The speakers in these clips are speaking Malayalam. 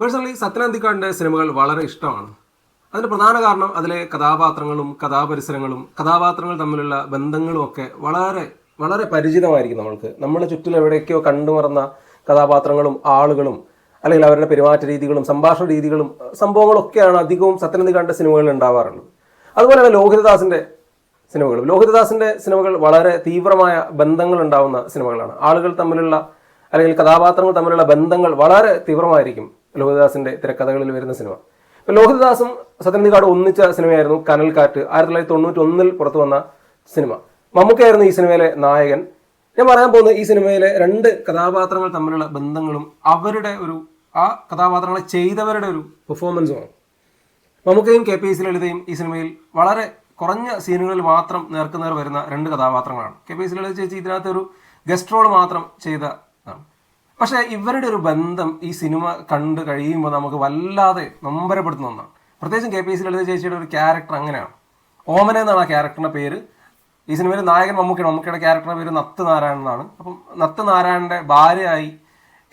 പേഴ്സണലി സത്യനന്ദിക്കാടിന്റെ സിനിമകൾ വളരെ ഇഷ്ടമാണ്. അതിന് പ്രധാന കാരണം അതിലെ കഥാപാത്രങ്ങളും കഥാപരിസരങ്ങളും കഥാപാത്രങ്ങൾ തമ്മിലുള്ള ബന്ധങ്ങളും ഒക്കെ വളരെ വളരെ പരിചിതമായിരിക്കും നമ്മൾക്ക്. നമ്മുടെ ചുറ്റിൽ എവിടേക്കോ കണ്ടുമറന്ന കഥാപാത്രങ്ങളും ആളുകളും അല്ലെങ്കിൽ അവരുടെ പെരുമാറ്റ രീതികളും സംഭാഷണ രീതികളും സംഭവങ്ങളൊക്കെയാണ് അധികവും സത്യനന്ദിക്കാടിന്റെ സിനിമകളിൽ ഉണ്ടാവാറുള്ളത്. അതുപോലെ തന്നെ ലോഹിതദാസിന്റെ സിനിമകളും ലോഹിതദാസിന്റെ സിനിമകൾ വളരെ തീവ്രമായ ബന്ധങ്ങൾ ഉണ്ടാവുന്ന സിനിമകളാണ് ആളുകൾ തമ്മിലുള്ള അല്ലെങ്കിൽ കഥാപാത്രങ്ങൾ തമ്മിലുള്ള ബന്ധങ്ങൾ വളരെ തീവ്രമായിരിക്കും. ലോഹിതദാസിന്റെ തിരക്കഥകളിൽ വരുന്ന സിനിമ. ഇപ്പൊ ലോഹിതദാസും സത്യനന്ദിക്കാട് ഒന്നിച്ച സിനിമയായിരുന്നു കനൽക്കാറ്റ് ആയിരത്തി തൊള്ളായിരത്തി തൊണ്ണൂറ്റി ഒന്നിൽ പുറത്തു വന്ന സിനിമ. മമ്മൂക്കയായിരുന്നു ഈ സിനിമയിലെ നായകൻ. ഞാൻ പറയാൻ പോകുന്ന ഈ സിനിമയിലെ രണ്ട് കഥാപാത്രങ്ങൾ തമ്മിലുള്ള ബന്ധങ്ങളും അവരുടെ ഒരു ആ കഥാപാത്രങ്ങളെ ചെയ്തവരുടെ ഒരു പെർഫോമൻസുമാണ് മമ്മൂക്കയും കെ പി എസ് ലളിതയും ഈ സിനിമയിൽ വളരെ കുറഞ്ഞ സീനുകളിൽ മാത്രം നേർക്കുനേർ വരുന്ന രണ്ട് കഥാപാത്രങ്ങളാണ്. കെ പി എസ് ലളിത ചേച്ചി ഇതിനകത്ത് ഒരു ഗസ്റ്റ് റോൾ മാത്രം ചെയ്തതാണ് പക്ഷേ ഇവരുടെ ഒരു ബന്ധം ഈ സിനിമ കണ്ടു കഴിയുമ്പോൾ നമുക്ക് വല്ലാതെ നൊമ്പരപ്പെടുത്തുന്ന ഒന്നാണ്. പ്രത്യേകിച്ചും കെ പി എസ് ലളിത ചേച്ചിയുടെ ഒരു ക്യാരക്ടർ അങ്ങനെയാണ്. ഓമന എന്നാണ് ആ ക്യാരക്ടറിന്റെ പേര്. ഈ സിനിമയിൽ നായകൻ മമ്മൂക്കയാണ്. മമ്മൂക്കയുടെ ക്യാരക്ടറിന്റെ പേര് നത്ത് നാരായണൻ എന്നാണ്. അപ്പം നത്ത് നാരായണന്റെ ഭാര്യയായി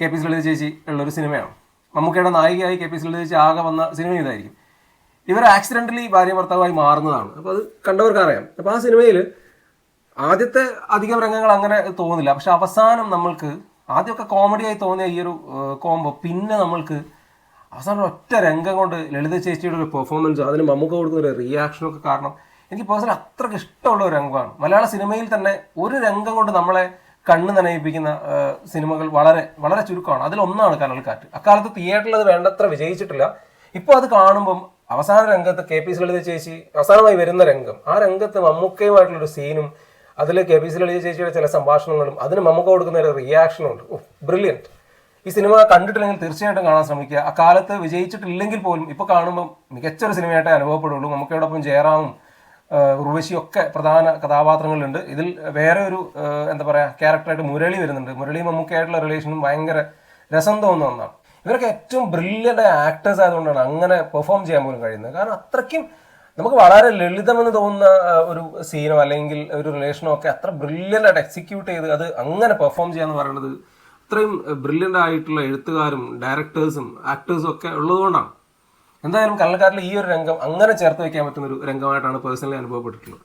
കെ പി എസ് ലളിത ചേച്ചി ഉള്ള ഒരു സിനിമയാണ്. മമ്മൂക്കയുടെ നായികയായി കെ പി എസ് ലളിത ചേച്ചി ആകെ വന്ന സിനിമ ഇതായിരിക്കും. ഇവർ ആക്സിഡന്റലി ഭാര്യ ഭർത്താവായി മാറുന്നതാണ്. അപ്പോൾ അത് കണ്ടവർക്ക് അറിയാം. അപ്പോൾ ആ സിനിമയിൽ ആദ്യത്തെ അധികം രംഗങ്ങൾ അങ്ങനെ തോന്നില്ല. പക്ഷെ അവസാനം നമ്മൾക്ക് ആദ്യമൊക്കെ കോമഡിയായി തോന്നിയ ഈ ഒരു കോംബോ പിന്നെ നമ്മൾക്ക് അവസാനം ഒറ്റ രംഗം കൊണ്ട് ലളിത ചേച്ചിയുടെ ഒരു പെർഫോമൻസ് അതിന് മമ്മൂക്ക കൊടുക്കുന്ന ഒരു റിയാക്ഷനൊക്കെ കാരണം എനിക്ക് പേഴ്സണൽ അത്രയ്ക്ക് ഇഷ്ടമുള്ള ഒരു രംഗമാണ്. മലയാള സിനിമയിൽ തന്നെ ഒരു രംഗം കൊണ്ട് നമ്മളെ കണ്ണ് നനയിപ്പിക്കുന്ന സിനിമകൾ വളരെ വളരെ ചുരുക്കമാണ്. അതിലൊന്നാണ് കനൽക്കാറ്റ് അക്കാലത്ത് തിയേറ്ററിൽ അത് വേണ്ടത്ര വിജയിച്ചിട്ടില്ല. ഇപ്പോൾ അത് കാണുമ്പം അവസാന രംഗത്ത് കെ പി സി ലളിത ചേച്ചി അവസാനമായി വരുന്ന രംഗം ആ രംഗത്ത് മമ്മൂക്കയുമായിട്ടുള്ളൊരു സീനും അതിൽ കെ പി സി ലളിത ചേച്ചിയുടെ ചില സംഭാഷണങ്ങളും അതിന് മമ്മൂക്ക കൊടുക്കുന്ന ഒരു റിയാക്ഷനുണ്ട് ബ്രില്യന്റ് ഈ സിനിമ കണ്ടിട്ടില്ലെങ്കിൽ തീർച്ചയായിട്ടും കാണാൻ ശ്രമിക്കുക. ആ കാലത്ത് വിജയിച്ചിട്ടില്ലെങ്കിൽ പോലും ഇപ്പോൾ കാണുമ്പോൾ മികച്ചൊരു സിനിമയായിട്ടേ അനുഭവപ്പെടുള്ളൂ. മമ്മൂക്കയോടൊപ്പം ജയറാമും ഉർവശിയൊക്കെ പ്രധാന കഥാപാത്രങ്ങളുണ്ട്. ഇതിൽ വേറെ ഒരു എന്താ പറയുക ക്യാരക്ടറായിട്ട് മുരളി വരുന്നുണ്ട്. മുരളിയും മമ്മൂക്കയായിട്ടുള്ള റിലേഷനും ഭയങ്കര രസം തോന്നുന്ന ഒന്നാണ്. ഇവരൊക്കെ ഏറ്റവും ബ്രില്യന്റ് ആക്ടേഴ്സ് ആയതുകൊണ്ടാണ് അങ്ങനെ പെർഫോം ചെയ്യാൻ പോലും കഴിയുന്നത്. കാരണം അത്രയ്ക്കും നമുക്ക് വളരെ ലളിതമെന്ന് തോന്നുന്ന ഒരു സീനോ അല്ലെങ്കിൽ ഒരു റിലേഷനോ ഒക്കെ അത്ര ബ്രില്യന്റ് ആയിട്ട് എക്സിക്യൂട്ട് ചെയ്ത് അത് അങ്ങനെ പെർഫോം ചെയ്യാന്ന് പറയുന്നത് അത്രയും ബ്രില്യന്റ് ആയിട്ടുള്ള എഴുത്തുകാരും ഡയറക്ടേഴ്സും ആക്ടേഴ്സും ഒക്കെ ഉള്ളതുകൊണ്ടാണ്. എന്തായാലും കള്ളക്കാരിൽ ഈ ഒരു രംഗം അങ്ങനെ ചേർത്ത് വയ്ക്കാൻ പറ്റുന്ന ഒരു രംഗമായിട്ടാണ് പേഴ്സണലി അനുഭവപ്പെട്ടിട്ടുള്ളത്.